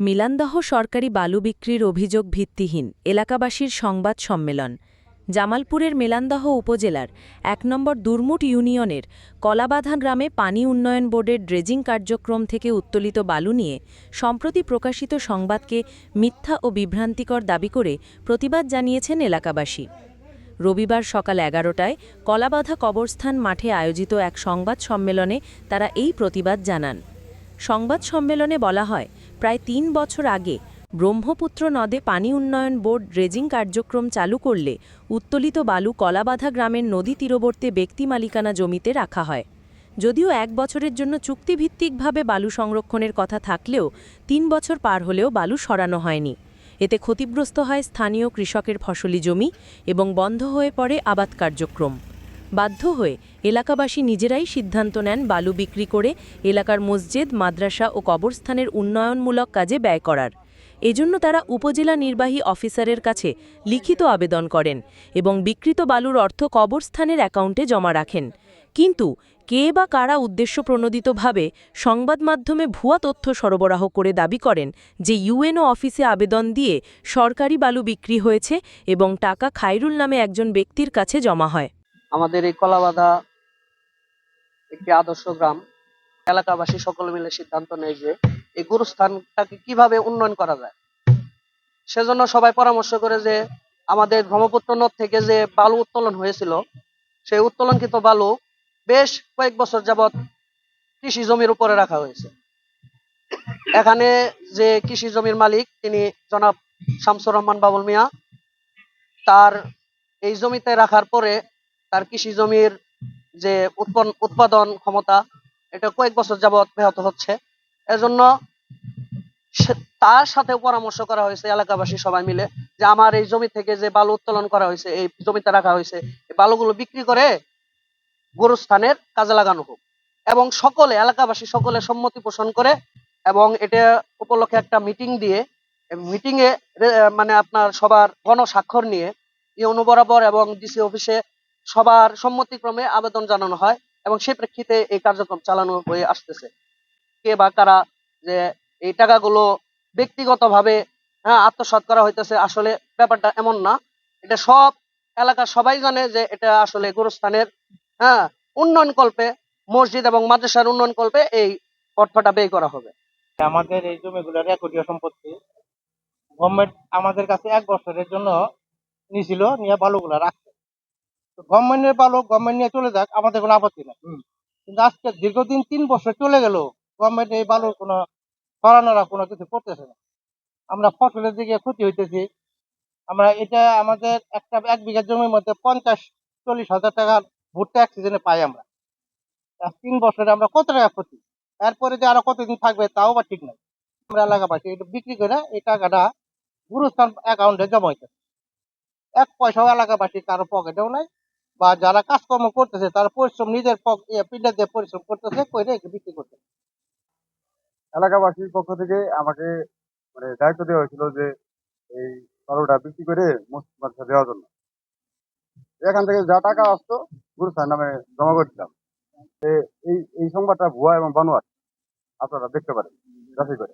মিলানদহ সরকারি বালু বিক্রির অভিযোগ ভিত্তিহীন এলাকাবাসীর সংবাদ সম্মেলন। জামালপুরের মেলান্দহ উপজেলার এক নম্বর দুর্মুট ইউনিয়নের কলাবাধা গ্রামে পানি উন্নয়ন বোর্ডের ড্রেজিং কার্যক্রম থেকে উত্তোলিত বালু নিয়ে সম্প্রতি প্রকাশিত সংবাদকে মিথ্যা ও বিভ্রান্তিকর দাবি করে প্রতিবাদ জানিয়েছেন এলাকাবাসী। রবিবার সকাল এগারোটায় কলাবাধা কবরস্থান মাঠে আয়োজিত এক সংবাদ সম্মেলনে তারা এই প্রতিবাদ জানান। সংবাদ সম্মেলনে বলা হয় প্রায় তিন বছর আগে ব্রহ্মপুত্র নদে পানি উন্নয়ন বোর্ড ড্রেজিং কার্যক্রম চালু করলে উত্তোলিত বালু কলাবাধা গ্রামের নদী তীরবর্তী ব্যক্তি মালিকানা জমিতে রাখা হয়। যদিও এক বছরের জন্য চুক্তিভিত্তিকভাবে বালু সংরক্ষণের কথা থাকলেও তিন বছর পার হলেও বালু সরানো হয়নি। এতে ক্ষতিগ্রস্ত হয় স্থানীয় কৃষকের ফসলি জমি এবং বন্ধ হয়ে পড়ে আবাদ কার্যক্রম। বাধ্য হয়ে এলাকাবাসী নিজেরাই সিদ্ধান্ত নেন বালু বিক্রি করে এলাকার মসজিদ, মাদ্রাসা ও কবরস্থানের উন্নয়নমূলক কাজে ব্যয় করার। এজন্য তারা উপজেলা নির্বাহী অফিসারের কাছে লিখিত আবেদন করেন এবং বিকৃত বালুর অর্থ কবরস্থানের অ্যাকাউন্টে জমা রাখেন। কিন্তু কে বা কারা উদ্দেশ্যপ্রণোদিতভাবে সংবাদ মাধ্যমে ভুয়া তথ্য সরবরাহ করে দাবি করেন যে ইউএনও অফিসে আবেদন দিয়ে সরকারি বালু বিক্রি হয়েছে এবং টাকা খাইরুল নামে একজন ব্যক্তির কাছে জমা হয়। আমাদের এই কলাবাধা একটি আদর্শ গ্রাম। এলাকাবাসী সকলে মিলে সিদ্ধান্ত নেয় যে এই গুরুস্থানটাকে কীভাবে উন্নয়ন করা যায়। সেজন্য সবাই পরামর্শ করে যে আমাদের ব্রহ্মপুত্র নদ থেকে যে বালু উত্তোলন হয়েছিল, সেই উত্তোলনকৃত বালু বেশ কয়েক বছর যাবৎ কৃষি জমির উপরে রাখা হয়েছে। এখানে যে কৃষি জমির মালিক তিনি জনাব শামসুর রহমান বাবুল মিয়া, তার এই জমিতে রাখার পরে তার কৃষি জমির যে উৎপন্ন উৎপাদন ক্ষমতা, এটা কয়েক বছর যাবৎ ব্যাহত হচ্ছে। এজন্য তার সাথে পরামর্শ করা হয়েছে এলাকাবাসী সবাই মিলে যে আমার এই জমি থেকে যে বালু উত্তোলন করা হয়েছে, এই জমিতে রাখা হয়েছে, এই বালুগুলো বিক্রি করে গোরস্থানের কাজে লাগানো হোক। এবং সকলে, এলাকাবাসী সকলে সম্মতি পোষণ করে এবং এটা উপলক্ষে একটা মিটিং দিয়ে মিটিংয়ে মানে আপনার সবার গণস্বাক্ষর নিয়ে, ইউনো বরাবর এবং ডিসি অফিসে সবার সম্মতিক্রমে আবেদন জানানো হয় এবং সেই প্রেক্ষিতে এই কার্যক্রম চালানো হয়ে আসতেছে। কে বা কারা যে এই টাকাগুলো ব্যক্তিগতভাবে হ্যাঁ আত্মসাৎ করা হইতেছে আসলে ব্যাপারটা এমন না। এটা সব এলাকার সবাই জানে যে এটা আসলে গুরুস্থানের হ্যাঁ উন্নয়ন কল্পে, মসজিদ এবং মাদ্রাসার উন্নয়ন কল্পে এই অর্থটা ব্যয় করা হবে। আমাদের এই জমিগুলো রেকর্ডীয় সম্পত্তি। গভর্নমেন্ট আমাদের কাছে এক বছরের জন্য নিয়েছিল নিয়ে বালুগুলা রাখছে। গভর্নমেন্টের বালু গভর্নমেন্ট নিয়ে চলে যাক আমাদের কোনো আপত্তি নেই। কিন্তু আজকে দীর্ঘদিন তিন বছর চলে গেল গভর্নমেন্ট এই বালুর কোনো সরানোরা কোনো কিছু করতেছে না। আমরা ফসলের দিকে ক্ষতি হইতেছি। আমরা এটা আমাদের একটা এক বিঘা জমির মধ্যে পঞ্চাশ চল্লিশ হাজার টাকার ভুট্টা এক সিজনে পাই আমরা। তিন বছরে আমরা কত টাকা ক্ষতি? এরপরে যে আরও কতদিন থাকবে তাও বা ঠিক নাই। আমরা এলাকাবাসী এটা বিক্রি করে এই টাকাটা গুরুস্থান অ্যাকাউন্টে জমা হইতে এক পয়সাও এলাকাবাসী কারও পকেটেও নাই বা যারা কাজকর্ম করতেছে, তারা পরিশ্রম নিজের পিঠে দিয়ে পরিশ্রম করতেছে করে বিক্রি করতেছে। এলাকাবাসীর পক্ষ থেকে আমাকে মানে দায়িত্ব দেওয়া হয়েছিল যে এই বালুটা বিক্রি করে মসজিদ মাদ্রাসা দেওয়ার জন্য। এখান থেকে যা টাকা আসতো গুরুস্থান নামে জমা করে দিতাম। এই এই সংবাদটা ভুয়া এবং বানোয়ার আপনারা দেখতে পারেন, যাচাই করে।